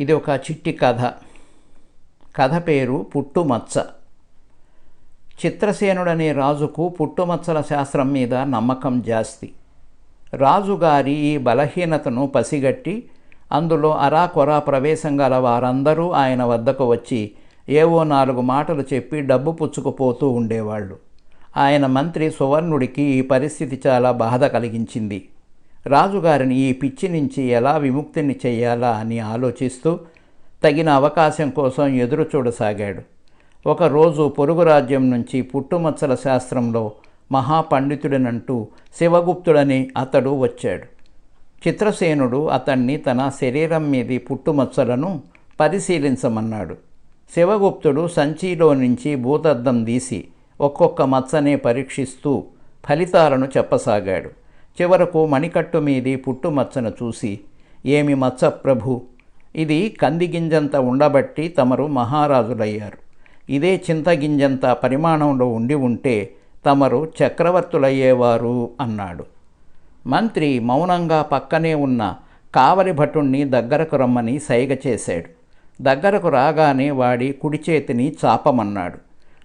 ఇది ఒక చిట్టి కథ. కథ పేరు పుట్టుమచ్చ. చిత్రసేనుడనే రాజుకు పుట్టుమచ్చల శాస్త్రం మీద నమ్మకం జాస్తి. రాజుగారి ఈ బలహీనతను పసిగట్టి అందులో అరాకొరా ప్రవేశం గల వారందరూ ఆయన వద్దకు వచ్చి ఏవో నాలుగు మాటలు చెప్పి డబ్బు పుచ్చుకుపోతూ ఉండేవాళ్ళు. ఆయన మంత్రి సువర్ణుడికి ఈ పరిస్థితి చాలా బాధ కలిగించింది. రాజుగారిని ఈ పిచ్చి నుంచి ఎలా విముక్తిని చేయాలా అని ఆలోచిస్తూ తగిన అవకాశం కోసం ఎదురు చూడసాగాడు. ఒకరోజు పొరుగు రాజ్యం నుంచి పుట్టుమచ్చల శాస్త్రంలో మహాపండితుడినంటూ శివగుప్తుడని అతడు వచ్చాడు. చిత్రసేనుడు అతన్ని తన శరీరం మీది పుట్టుమచ్చలను పరిశీలించమన్నాడు. శివగుప్తుడు సంచిలో నుంచి భూతద్దం తీసి ఒక్కొక్క మచ్చనే పరీక్షిస్తూ ఫలితాలను చెప్పసాగాడు. చివరకు మణికట్టు మీది పుట్టుమచ్చను చూసి ఏమి మచ్చ ప్రభు? ఇది కందిగింజంత ఉండబట్టి తమరు మహారాజులయ్యారు. ఇదే చింతగింజంత పరిమాణంలో ఉండి ఉంటే తమరు చక్రవర్తులయ్యేవారు అన్నాడు. మంత్రి మౌనంగా పక్కనే ఉన్న కావలి భటుణ్ణి దగ్గరకు రమ్మని సైగ చేశాడు. దగ్గరకు రాగానే వాడి కుడి చేతిని చాపమన్నాడు.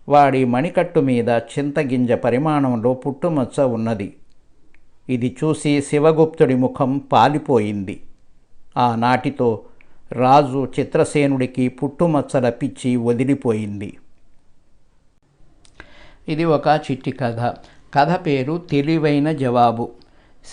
వాడి మణికట్టు మీద చింతగింజ పరిమాణంలో పుట్టుమచ్చ ఉన్నది. ఇది చూసి శివగుప్తుడి ముఖం పాలిపోయింది. ఆనాటితో రాజు చిత్రసేనుడికి పుట్టుమచ్చల పిచ్చి వదిలిపోయింది. ఇది ఒక చిట్టి కథ. కథ పేరు తెలివైన జవాబు.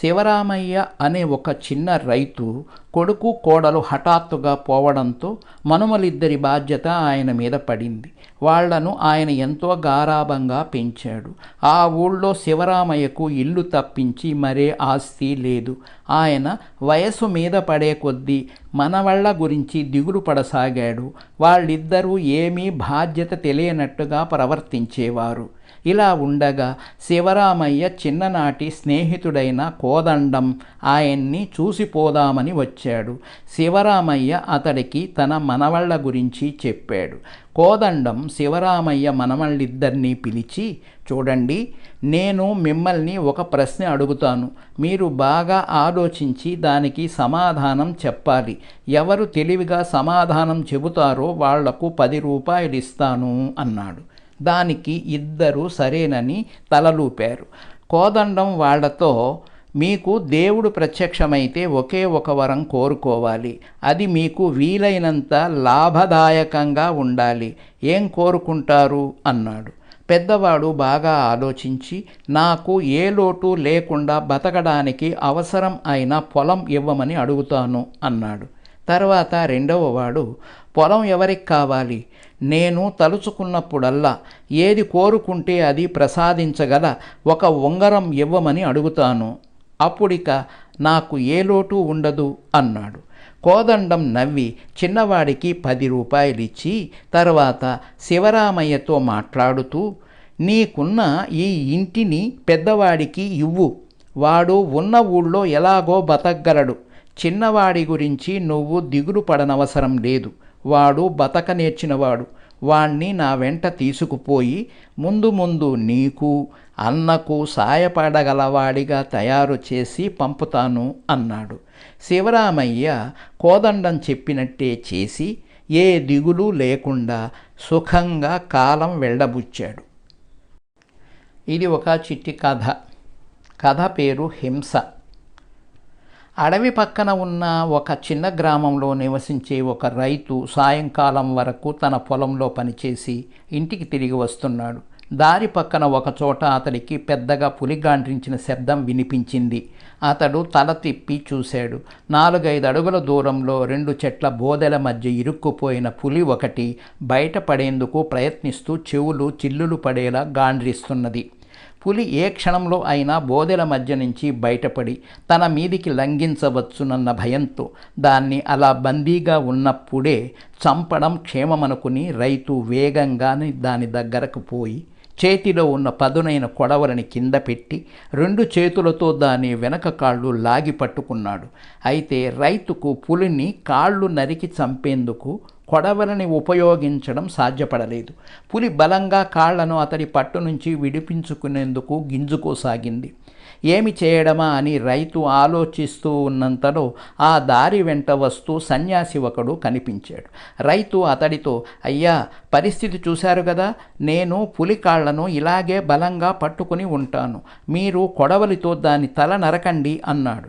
శివరామయ్య అనే ఒక చిన్న రైతు కొడుకు కోడలు హఠాత్తుగా పోవడంతో మనుమలిద్దరి బాధ్యత ఆయన మీద పడింది. వాళ్ళను ఆయన ఎంతో గారాభంగా పెంచాడు. ఆ ఊళ్ళో శివరామయ్యకు ఇల్లు తప్పించి మరే ఆస్తి లేదు. ఆయన వయసు మీద పడే కొద్దీ మనవళ్ళ గురించి దిగులు పడసాగాడు. వాళ్ళిద్దరూ ఏమీ బాధ్యత తెలియనట్టుగా ప్రవర్తించేవారు. ఇలా ఉండగా శివరామయ్య చిన్ననాటి స్నేహితుడైన కోదండం ఆయన్ని చూసిపోదామని వచ్చాడు. శివరామయ్య అతడికి తన మనవళ్ళ గురించి చెప్పాడు. కోదండం శివరామయ్య మనవళ్ళిద్దరినీ పిలిచి చూడండి నేను మిమ్మల్ని ఒక ప్రశ్న అడుగుతాను. మీరు బాగా ఆలోచించి దానికి సమాధానం చెప్పాలి. ఎవరు తెలివిగా సమాధానం చెబుతారో వాళ్ళకు పది రూపాయలు ఇస్తాను అన్నాడు. దానికి ఇద్దరు సరేనని తలలూపారు. కోదండం వాళ్ళతో మీకు దేవుడు ప్రత్యక్షమైతే ఒకే ఒక వరం కోరుకోవాలి. అది మీకు వీలైనంత లాభదాయకంగా ఉండాలి. ఏం కోరుకుంటారు? అన్నాడు. పెద్దవాడు బాగా ఆలోచించి నాకు ఏ లోటు లేకుండా బతకడానికి అవసరం అయిన పొలం ఇవ్వమని అడుగుతాను అన్నాడు. తర్వాత రెండవ వాడు పొలం ఎవరికి కావాలి? నేను తలుచుకున్నప్పుడల్లా ఏది కోరుకుంటే అది ప్రసాదించగల ఒక ఉంగరం ఇవ్వమని అడుగుతాను. అప్పుడిక నాకు ఏ లోటు ఉండదు అన్నాడు. కోదండం నవ్వి చిన్నవాడికి పది రూపాయలిచ్చి తర్వాత శివరామయ్యతో మాట్లాడుతూ నీకున్న ఈ ఇంటిని పెద్దవాడికి ఇవ్వు. వాడు ఉన్న ఊళ్ళో ఎలాగో బతకగలడు. చిన్నవాడి గురించి నువ్వు దిగులు పడనవసరం లేదు. వాడు బతక నేర్చినవాడు. వాణ్ణి నా వెంట తీసుకుపోయి ముందు ముందు నీకు అన్నకు సాయపడగలవాడిగా తయారు చేసి పంపుతాను అన్నాడు. శివరామయ్య కోదండం చెప్పినట్టే చేసి ఏ దిగులు లేకుండా సుఖంగా కాలం వెళ్ళబుచ్చాడు ఇది ఒక చిట్టి కథ. కథ పేరు హింస. అడవి పక్కన ఉన్న ఒక చిన్న గ్రామంలో నివసించే ఒక రైతు సాయంకాలం వరకు తన పొలంలో పనిచేసి ఇంటికి తిరిగి వస్తున్నాడు. దారి పక్కన ఒక చోట అతడికి పెద్దగా పులిగాండ్రించిన శబ్దం వినిపించింది. అతడు తల తిప్పి చూశాడు. నాలుగైదు అడుగుల దూరంలో రెండు చెట్ల బోదెల మధ్య ఇరుక్కుపోయిన పులి ఒకటి బయటపడేందుకు ప్రయత్నిస్తూ చెవులు చిల్లులు పడేలా గాండ్రిస్తున్నది. పులి ఏ క్షణంలో అయినా బోదెల మధ్య నుంచి బయటపడి తన మీదికి లంఘించవచ్చునన్న భయంతో దాన్ని అలా బందీగా ఉన్నప్పుడే చంపడం క్షేమమనుకుని రైతు వేగంగానే దాని దగ్గరకు పోయి చేతిలో ఉన్న పదునైన కొడవలని కింద పెట్టి రెండు చేతులతో దాని వెనక కాళ్ళు లాగి పట్టుకున్నాడు. అయితే రైతుకు పులిని కాళ్ళు నరికి చంపేందుకు కొడవలని ఉపయోగించడం సాధ్యపడలేదు. పులి బలంగా కాళ్ళను అతడి పట్టు నుంచి విడిపించుకునేందుకు గింజుకోసాగింది. ఏమి చేయడమా అని రైతు ఆలోచిస్తూ ఉన్నంతలో ఆ దారి వెంట వస్తూ సన్యాసి ఒకడు కనిపించాడు. రైతు అతడితో అయ్యా పరిస్థితి చూశారు కదా. నేను పులి కాళ్ళను ఇలాగే బలంగా పట్టుకుని ఉంటాను. మీరు కొడవలితో దాని తల నరకండి అన్నాడు.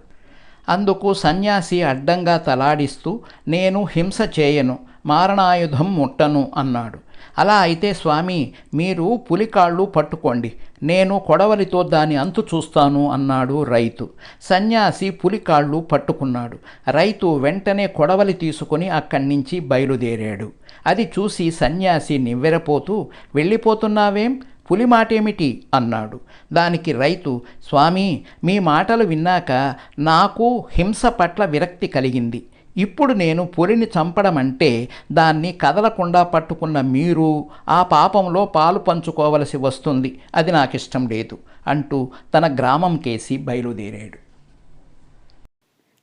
అందుకు సన్యాసి అడ్డంగా తలాడిస్తూ నేను హింస చేయను. మారణాయుధం ముట్టను అన్నాడు. అలా అయితే స్వామి మీరు పులికాళ్ళు పట్టుకోండి. నేను కొడవలితో దాని అంతు చూస్తాను అన్నాడు రైతు. సన్యాసి పులికాళ్ళు పట్టుకున్నాడు. రైతు వెంటనే కొడవలి తీసుకుని అక్కడి నుంచి బయలుదేరాడు. అది చూసి సన్యాసి నివ్వెరపోతూ వెళ్ళిపోతున్నావేం? పులి మాటేమిటి? అన్నాడు. దానికి రైతు స్వామి మీ మాటలు విన్నాక నాకు హింస పట్ల విరక్తి కలిగింది. ఇప్పుడు నేను పులిని చంపడం అంటే దాన్ని కదలకుండా పట్టుకున్న మీరు ఆ పాపంలో పాలు పంచుకోవలసి వస్తుంది. అది నాకు ఇష్టం లేదు అంటూ తన గ్రామం కేసి బయలుదేరాడు.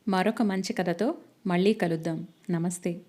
మరొక మంచి కథతో మళ్ళీ కలుద్దాం. నమస్తే.